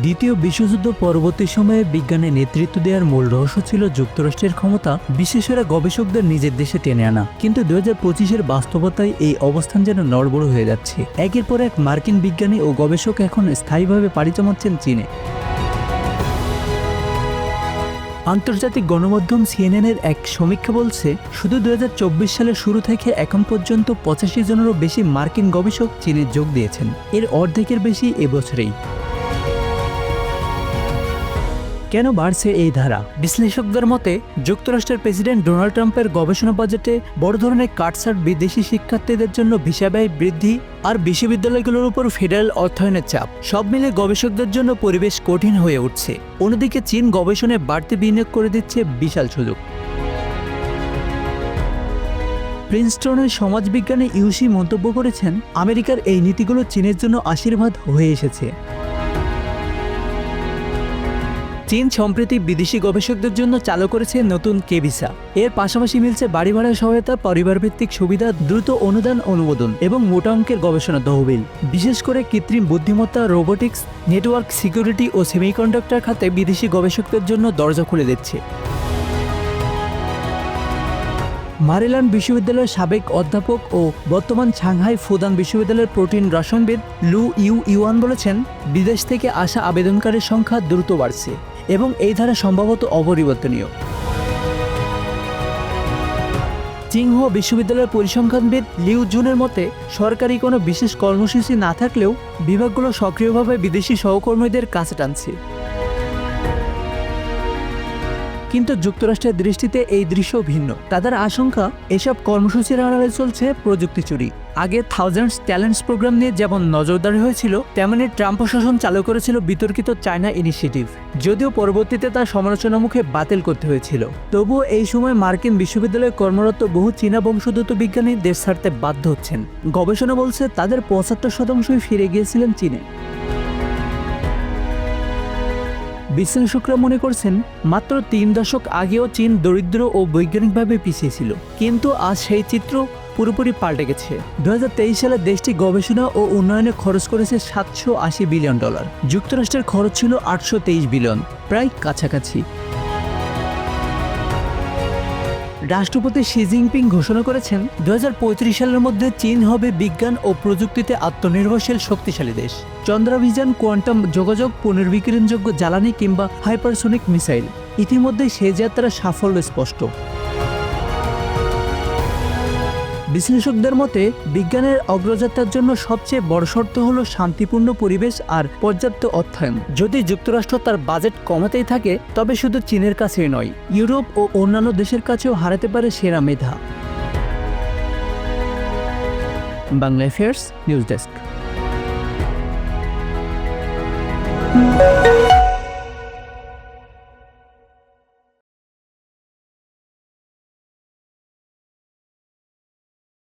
দ্বিতীয় বিশ্বযুদ্ধ পরবর্তী সময়ে বিজ্ঞানে নেতৃত্ব দেওয়ার মূল রহস্য ছিল যুক্তরাষ্ট্রের ক্ষমতা, বিশেষরা গবেষকদের নিজের দেশে টেনে আনা। কিন্তু দু হাজার পঁচিশের বাস্তবতায় এই অবস্থান যেন নড়বড় হয়ে যাচ্ছে। একের পর এক মার্কিন বিজ্ঞানী ও গবেষক এখন স্থায়ীভাবে পাড়ি জমাচ্ছেন চীনে। আন্তর্জাতিক গণমাধ্যম সিএনএনের এক সমীক্ষা বলছে, শুধু দু হাজার চব্বিশ সালের শুরু থেকে এখন পর্যন্ত পঁচাশি জনেরও বেশি মার্কিন গবেষক চীনে যোগ দিয়েছেন। এর অর্ধেকের বেশি এবছরেই কেন বাড়ছে এই ধারা? বিশ্লেষকদের মতে, যুক্তরাষ্ট্রের প্রেসিডেন্ট ডোনাল্ড ট্রাম্পের গবেষণা বাজেটে বড় ধরনের কাটছাট বিদেশি শিক্ষার্থীদের জন্য ভিসা ব্যয় বৃদ্ধি আর বিশ্ববিদ্যালয়গুলোর উপর ফেডারেল অর্থায়নের চাপ, সব মিলে গবেষকদের জন্য পরিবেশ কঠিন হয়ে উঠছে। অন্যদিকে চীন গবেষণায় বাড়তি বিনিয়োগ করে দিচ্ছে বিশাল সুযোগ। প্রিন্সটনের সমাজবিজ্ঞানী ইউসি মন্তব্য করেছেন, আমেরিকার এই নীতিগুলো চীনের জন্য আশীর্বাদ হয়ে এসেছে। চীন সম্প্রতি বিদেশি গবেষকদের জন্য চালু করেছে নতুন কে ভিসা এর পাশাপাশি মিলছে বাড়ি ভাড়া সহায়তা পরিবার ভিত্তিক সুবিধা, দ্রুত অনুদান, অনুমোদন এবং মোটা অঙ্কের গবেষণা তহবিল। বিশেষ করে কৃত্রিম বুদ্ধিমত্তা, রোবোটিক্স, নেটওয়ার্ক সিকিউরিটি ও সেমিকন্ডাক্টর খাতে বিদেশি গবেষকদের জন্য দরজা খুলে দিচ্ছে। মারিল্যান্ড বিশ্ববিদ্যালয়ের সাবেক অধ্যাপক ও বর্তমান সাংহাই ফুদান বিশ্ববিদ্যালয়ের প্রোটিন রসায়নবিদ লু ইউ ইউয়ান বলেছেন, বিদেশ থেকে আসা আবেদনকারীর সংখ্যা দ্রুত বাড়ছে। এবং এই ধারা সম্ভবত অপরিবর্তনীয়। চিংহ বিশ্ববিদ্যালয়ের পরিসংখ্যানবিদ লিউ জুনের মতে, সরকারি কোনো বিশেষ কর্মসূচি না থাকলেও বিভাগগুলো সক্রিয়ভাবে বিদেশি সহকর্মীদের কাছে টানছে। কিন্তু যুক্তরাষ্ট্রের দৃষ্টিতে এই দৃশ্য ভিন্ন। তাদের আশঙ্কা, এসব কর্মসূচির আড়ালে চলছে প্রযুক্তি চুরি। আগে থাউজেন্ডস ট্যালেন্টস প্রোগ্রাম নিয়ে যেমন নজরদারি হয়েছিল, তেমনি ট্রাম্প প্রশাসন চালু করেছিল বিতর্কিত চায়না ইনিশিয়েটিভ। যদিও পরবর্তীতে তার সমালোচনার মুখে বাতিল করতে হয়েছিল। তবুও এই সময় মার্কিন বিশ্ববিদ্যালয়ে কর্মরত বহু চীনা বংশোদ্ভূত বিজ্ঞানী দেশ ছাড়তে বাধ্য হচ্ছেন। গবেষণা বলছে তাদের পঁচাত্তর শতাংশই ফিরে গিয়েছিলেন চীনে। বিশ্লেষকরা মনে করছেন, মাত্র তিন দশক আগেও চীন দরিদ্র ও বৈজ্ঞানিকভাবে পিছিয়ে ছিল। কিন্তু আজ সেই চিত্র পুরোপুরি পাল্টে গেছে। দু হাজার তেইশ সালে দেশটি গবেষণা ও উন্নয়নে খরচ করেছে সাতশো আশি বিলিয়ন ডলার। যুক্তরাষ্ট্রের খরচ ছিল আটশো তেইশ বিলিয়ন, প্রায় কাছাকাছি। রাষ্ট্রপতি শি জিনপিং ঘোষণা করেছেন দু হাজার পঁয়ত্রিশ সালের মধ্যে চীন হবে বিজ্ঞান ও প্রযুক্তিতে আত্মনির্ভরশীল, শক্তিশালী দেশ। চন্দ্রাভিযান, কোয়ান্টাম যোগাযোগ, পুনর্বিকিরণযোগ্য জ্বালানি কিংবা হাইপারসোনিক মিসাইল। ইতিমধ্যে সে যাত্রা সাফল্য স্পষ্ট। বিশ্লেষকদের মতে, বিজ্ঞানের অগ্রযাত্রার জন্য সবচেয়ে বড় শর্ত হল শান্তিপূর্ণ পরিবেশ আর পর্যাপ্ত অর্থায়ন। যদি যুক্তরাষ্ট্র তার বাজেট কমাতেই থাকে, তবে শুধু চীনের কাছেই নয়, ইউরোপ ও অন্যান্য দেশের কাছেও হারাতে পারে সেরা মেধা। Bangla affairs news desk.